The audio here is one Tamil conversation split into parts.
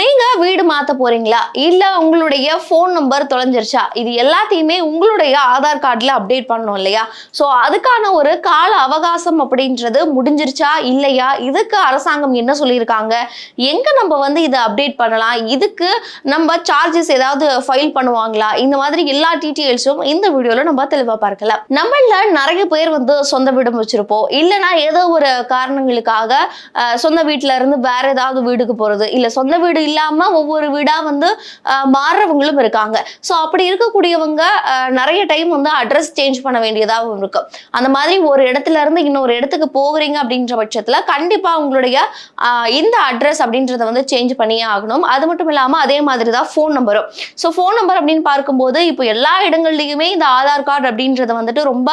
நீங்க வீடு மாத்த போறீங்களா? இல்ல உங்களுடைய ஃபோன் நம்பர் தொலைஞ்சிருச்சா? இது எல்லாத்தையுமே உங்களுடைய ஆதார் கார்டில் அப்டேட் பண்ணணும் இல்லையா? ஸோ அதுக்கான ஒரு கால அவகாசம் அப்படின்றது முடிஞ்சிருச்சா? இல்லையா? இதுக்கு அரசாங்கம் என்ன சொல்லியிருக்காங்க? எங்க நம்ம வந்து இதை அப்டேட் பண்ணலாம்? இதுக்கு நம்ம சார்ஜஸ் ஏதாவது ஃபைல் பண்ணுவாங்களா? இந்த மாதிரி எல்லா டீட்டெயில்ஸும் இந்த வீடியோவில் நம்ம தெளிவாக பார்க்கலாம். நம்மள நிறைய பேர் வந்து சொந்த வீடு வச்சிருப்போம். இல்லைன்னா ஏதோ ஒரு காரணங்களுக்காக சொந்த வீட்டில இருந்து வேற ஏதாவது வீடுக்கு போறது. இல்லை சொந்த வீடு இல்லாம ஒவ்வொரு வீடா வந்து மாறுறவங்களும் இருக்காங்க. ஸோ அப்படி இருக்கக்கூடியவங்க நிறைய டைம் வந்து அட்ரஸ் சேஞ்ச் பண்ண வேண்டியதாகவும் இருக்கு அந்த மாதிரி ஒரு இடத்துல இருந்து இன்னொரு இடத்துக்கு போகிறீங்க அப்படின்ற பட்சத்துல கண்டிப்பா உங்களுடைய இந்த அட்ரஸ் அப்படின்றத வந்து சேஞ்ச் பண்ணியே ஆகணும். அது மட்டும் இல்லாம அதே மாதிரி தான் ஃபோன் நம்பரும் ஸோ ஃபோன் நம்பர் அப்படின்னு பார்க்கும்போது இப்போ எல்லா இடங்கள்லையுமே இந்த ஆதார் கார்டு அப்படின்றத வந்துட்டு ரொம்ப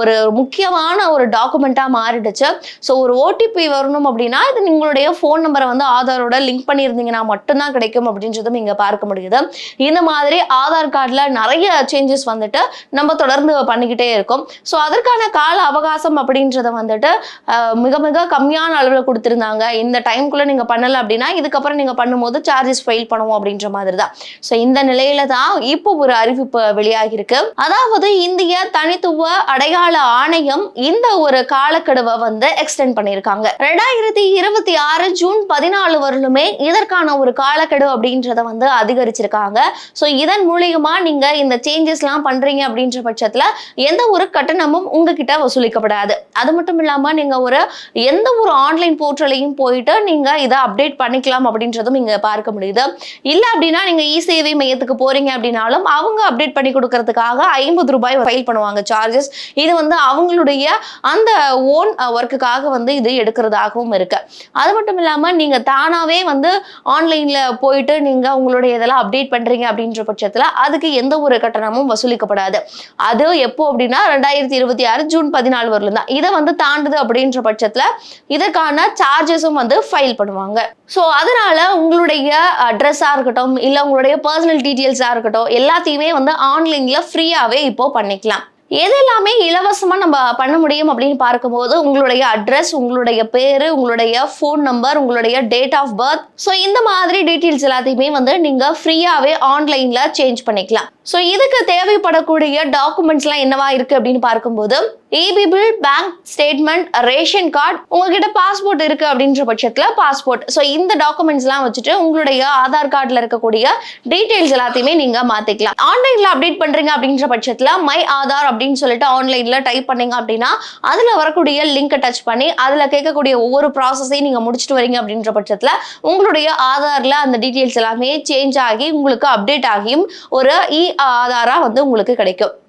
ஒரு முக்கியமான ஒரு டாக்குமெண்ட்டாக மாறிடுச்சு. ஸோ ஒரு ஓடிபி வரணும் அப்படின்னா இது உங்களுடைய ஃபோன் நம்பரை வந்து ஆதாரோட லிங்க் இருந்தீங்கன்னா மட்டும்தான் கிடைக்கும் அப்படின்றதும் இங்கே பார்க்க முடியுது. இந்த மாதிரி ஆதார் கார்டில் நிறைய சேஞ்சஸ் வந்துட்டு நம்ம தொடர்ந்து பண்ணிக்கிட்டே இருக்கோம். ஸோ அதற்கான கால அவகாசம் அப்படின்றத வந்துட்டு மிக மிக கம்மியான அளவில் கொடுத்துருந்தாங்க. இந்த டைம்குள்ளே நீங்கள் பண்ணலை அப்படின்னா இதுக்கப்புறம் நீங்கள் பண்ணும்போது சார்ஜஸ் ஃபைல் பண்ணுவோம் அப்படின்ற மாதிரி தான் ஸோ இந்த நிலையில தான் இப்போ ஒரு அறிவிப்பு வெளியாகிருக்கு அதாவது இந்திய தனித்துவ அடையாள ஆணையம் இந்த ஒரு காலக்கெடுவை வந்து எக்ஸ்டெண்ட் பண்ணியிருக்காங்க. ரெண்டாயிரத்தி இருபத்தி ஆறு ஜூன் பதினாலு வரலுமே இதற்கு இதற்கான ஒரு காலக்கெடு அப்படின்றத வந்து அதிகரிச்சிருக்காங்க. ஸோ இதன் மூலியமா நீங்க இந்த சேஞ்சஸ்லாம் பண்றீங்க அப்படின்ற பட்சத்துல எந்த ஒரு கட்டணமும் உங்ககிட்ட வசூலிக்கப்படாது. அது மட்டும் இல்லாம நீங்க ஒரு எந்த ஒரு ஆன்லைன் போர்ட்டலையும் போயிட்டு நீங்க இதை அப்டேட் பண்ணிக்கலாம் அப்படின்றதும் இங்க பார்க்க முடியுது. இல்ல அப்படின்னா நீங்க இ சேவை மையத்துக்கு போறீங்க அப்படின்னாலும் அவங்க அப்டேட் பண்ணி கொடுக்கறதுக்காக ஐம்பது ரூபாய் ஃபைல் பண்ணுவாங்க சார்ஜஸ் இது வந்து அவங்களுடைய அந்த ஓன் ஒர்க்குக்காக வந்து இது எடுக்கிறதாகவும் இருக்கு. அது மட்டும் இல்லாம நீங்க தானாவே வந்து ஆன்லைனில் போயிட்டு நீங்கள் உங்களுடைய இதெல்லாம் அப்டேட் பண்ணுறீங்க அப்படின்ற பட்சத்தில் அதுக்கு எந்த ஒரு கட்டணமும் வசூலிக்கப்படாது. அது எப்போ அப்படின்னா ரெண்டாயிரத்தி இருபத்தி ஆறு ஜூன் பதினாலு வரலும் தான் இதை வந்து தாண்டுது அப்படின்ற பட்சத்தில் இதற்கான சார்ஜஸும் வந்து ஃபைல் பண்ணுவாங்க. ஸோ அதனால உங்களுடைய அட்ரஸாக இருக்கட்டும் இல்லை உங்களுடைய பர்சனல் டீட்டெயில்ஸாக இருக்கட்டும் எல்லாத்தையுமே வந்து ஆன்லைனில் ஃப்ரீயாகவே இப்போ பண்ணிக்கலாம். எது எல்லாமே இலவசமாக நம்ம பண்ண முடியும் அப்படின்னு பார்க்கும்போது உங்களுடைய அட்ரஸ் உங்களுடைய பேர் உங்களுடைய ஃபோன் நம்பர் உங்களுடைய டேட் ஆஃப் பர்த் ஸோ இந்த மாதிரி டீட்டெயில்ஸ் எல்லாத்தையுமே வந்து நீங்கள் ஃப்ரீயாகவே ஆன்லைனில் சேஞ்ச் பண்ணிக்கலாம். ஸோ இதுக்கு தேவைப்படக்கூடிய டாக்குமெண்ட்ஸ்லாம் என்னவா இருக்குது அப்படின்னு பார்க்கும்போது EB bill bank statement ration card உங்ககிட்ட பாஸ்போர்ட் இருக்கு அப்படின்ற பட்சத்தில் பாஸ்போர்ட் ஸோ இந்த டாக்குமெண்ட்ஸ்லாம் வச்சுட்டு உங்களுடைய ஆதார் கார்டில் இருக்கக்கூடிய டீட்டெயில்ஸ் எல்லாத்தையுமே நீங்க மாத்திக்கலாம். ஆன்லைன்ல அப்டேட் பண்றீங்க அப்படின்ற பட்சத்தில் மை ஆதார் அப்படின்னு சொல்லிட்டு ஆன்லைன்ல டைப் பண்ணீங்க அப்படின்னா அதுல வரக்கூடிய லிங்கை டச் பண்ணி அதுல கேட்கக்கூடிய ஒவ்வொரு ப்ராசஸையும் நீங்க முடிச்சுட்டு வரீங்க அப்படின்ற பட்சத்தில் உங்களுடைய ஆதார்ல அந்த டீட்டெயில்ஸ் எல்லாமே சேஞ்ச் ஆகி உங்களுக்கு அப்டேட் ஆகியும் ஒரு இ ஆதாரா வந்து உங்களுக்கு கிடைக்கும்.